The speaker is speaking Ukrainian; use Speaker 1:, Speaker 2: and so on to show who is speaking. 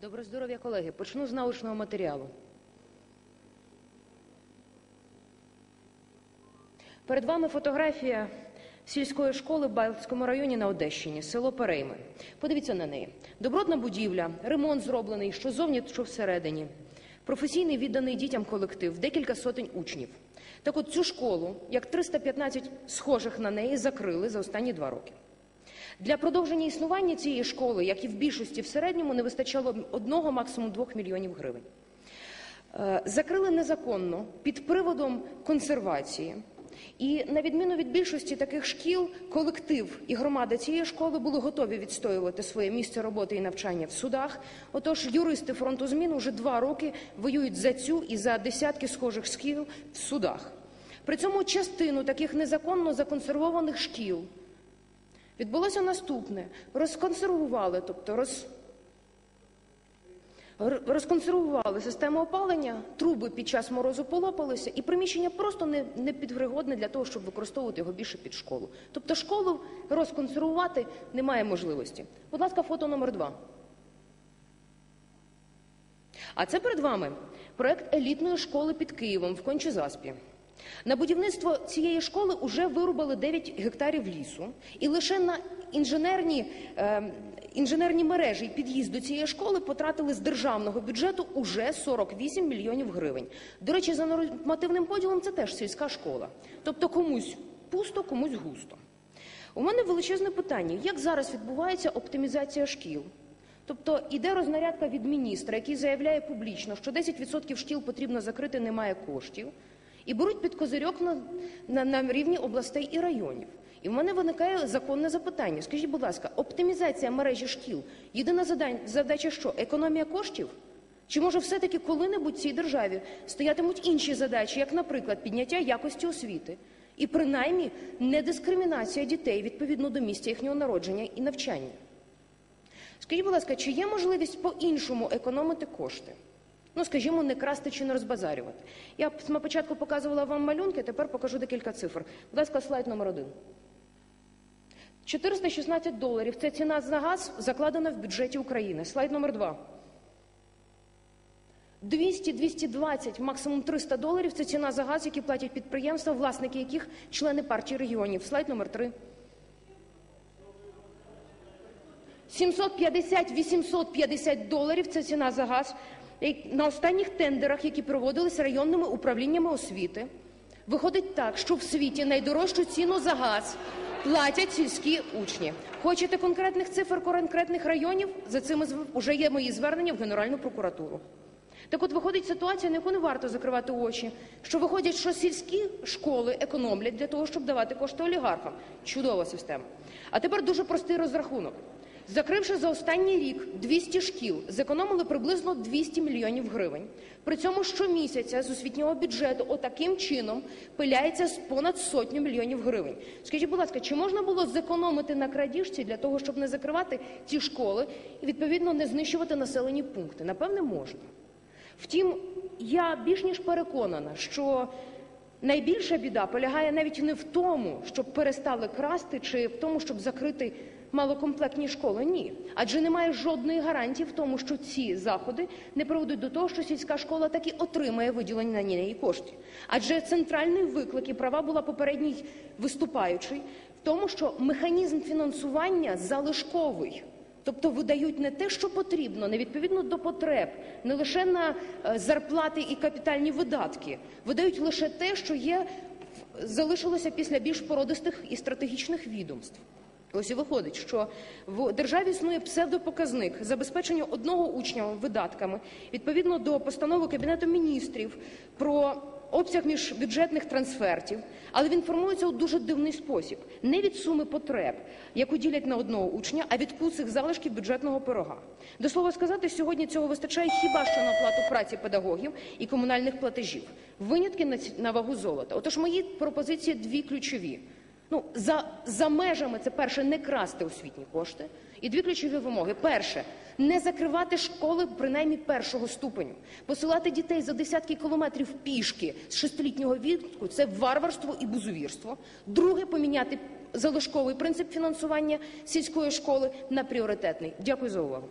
Speaker 1: Доброго здоров'я, колеги. Почну з научного матеріалу. Перед вами фотографія сільської школи в Балтському районі на Одещині, село Перейми. Подивіться на неї. Добротна будівля, ремонт зроблений, що зовні, що всередині. Професійний відданий дітям колектив, декілька сотень учнів. Так от цю школу, як 315 схожих на неї, закрили за останні два роки. Для продовження існування цієї школи, як і в більшості в середньому, не вистачало одного, максимум двох мільйонів гривень. Е, Закрили незаконно під приводом консервації. І на відміну від більшості таких шкіл, колектив і громада цієї школи були готові відстоювати своє місце роботи і навчання в судах. Отож, юристи фронту змін уже два роки воюють за цю і за десятки схожих шкіл в судах. При цьому частину таких незаконно законсервованих шкіл Відбулося наступне: розконсервували, тобто роз... розконсервували систему опалення, труби під час морозу полопалися, і приміщення просто не, не підпригодне для того, щоб використовувати його більше під школу. Тобто школу розконсервувати немає можливості. Будь ласка, фото номер два. А це перед вами проект елітної школи під Києвом в Кончезаспі. На будівництво цієї школи вже вирубали 9 гектарів лісу, і лише на інженерні, е, інженерні мережі і під'їзд до цієї школи потратили з державного бюджету уже 48 мільйонів гривень. До речі, за нормативним поділом це теж сільська школа. Тобто комусь пусто, комусь густо. У мене величезне питання: як зараз відбувається оптимізація шкіл? Тобто іде рознарядка від міністра, який заявляє публічно, що 10% шкіл потрібно закрити, немає коштів, і беруть під козирьок на, на, на рівні областей і районів. І в мене виникає законне запитання. Скажіть, будь ласка, оптимізація мережі шкіл єдина задача що? Економія коштів? Чи може все-таки коли-небудь цій державі стоятимуть інші задачі, як, наприклад, підняття якості освіти, і принаймні недискримінація дітей відповідно до місця їхнього народження і навчання? Скажіть, будь ласка, чи є можливість по-іншому економити кошти? Ну, скажімо, не красти чи не розбазарювати. Я на початку показувала вам малюнки, тепер покажу декілька цифр. Будь ласка, слайд номер один. 416 доларів це ціна за газ, закладена в бюджеті України. Слайд номер два. 200-220, максимум 300 доларів це ціна за газ, які платять підприємства, власники яких члени партії регіонів. Слайд номер три. 750-850 доларів це ціна за газ на останніх тендерах, які проводились районними управліннями освіти. Виходить так, що в світі найдорожчу ціну за газ платять сільські учні. Хочете конкретних цифр конкретних районів? За цими вже є мої звернення в Генеральну прокуратуру. Так от виходить ситуація, на яку не варто закривати очі, що виходять, що сільські школи економлять для того, щоб давати кошти олігархам. Чудова система. А тепер дуже простий розрахунок. Закривши за останній рік 200 шкіл, зекономили приблизно 200 мільйонів гривень. При цьому щомісяця з освітнього бюджету отаким чином пиляється з понад сотню мільйонів гривень. Скажіть, будь ласка, чи можна було зекономити на крадіжці для того, щоб не закривати ті школи і відповідно не знищувати населені пункти? Напевне, можна. Втім, я більш ніж переконана, що найбільша біда полягає навіть не в тому, щоб перестали красти, чи в тому, щоб закрити малокомплектні школи. Ні, адже немає жодної гарантії в тому, що ці заходи не приведуть до того, що сільська школа таки отримає виділені на неї кошти. Адже центральний виклик і права була попередній виступаючий в тому, що механізм фінансування залишковий. Тобто видають не те, що потрібно, не відповідно до потреб, не лише на е, зарплати і капітальні видатки, видають лише те, що є залишилося після більш породистих і стратегічних відомств. Ось і виходить, що в державі існує псевдопоказник забезпечення одного учня видатками відповідно до постанови Кабінету міністрів про обсяг міжбюджетних трансфертів, але він формується у дуже дивний спосіб: не від суми потреб, яку ділять на одного учня, а від кусих залишків бюджетного пирога. До слова сказати, сьогодні цього вистачає хіба що на оплату праці педагогів і комунальних платежів. Винятки на вагу золота. Отож, мої пропозиції дві ключові. Ну, за, за межами це перше не красти освітні кошти. І дві ключові вимоги: перше не закривати школи принаймні першого ступеню, посилати дітей за десятки кілометрів пішки з шестилітнього віку це варварство і бузувірство. Друге поміняти залишковий принцип фінансування сільської школи на пріоритетний. Дякую за увагу.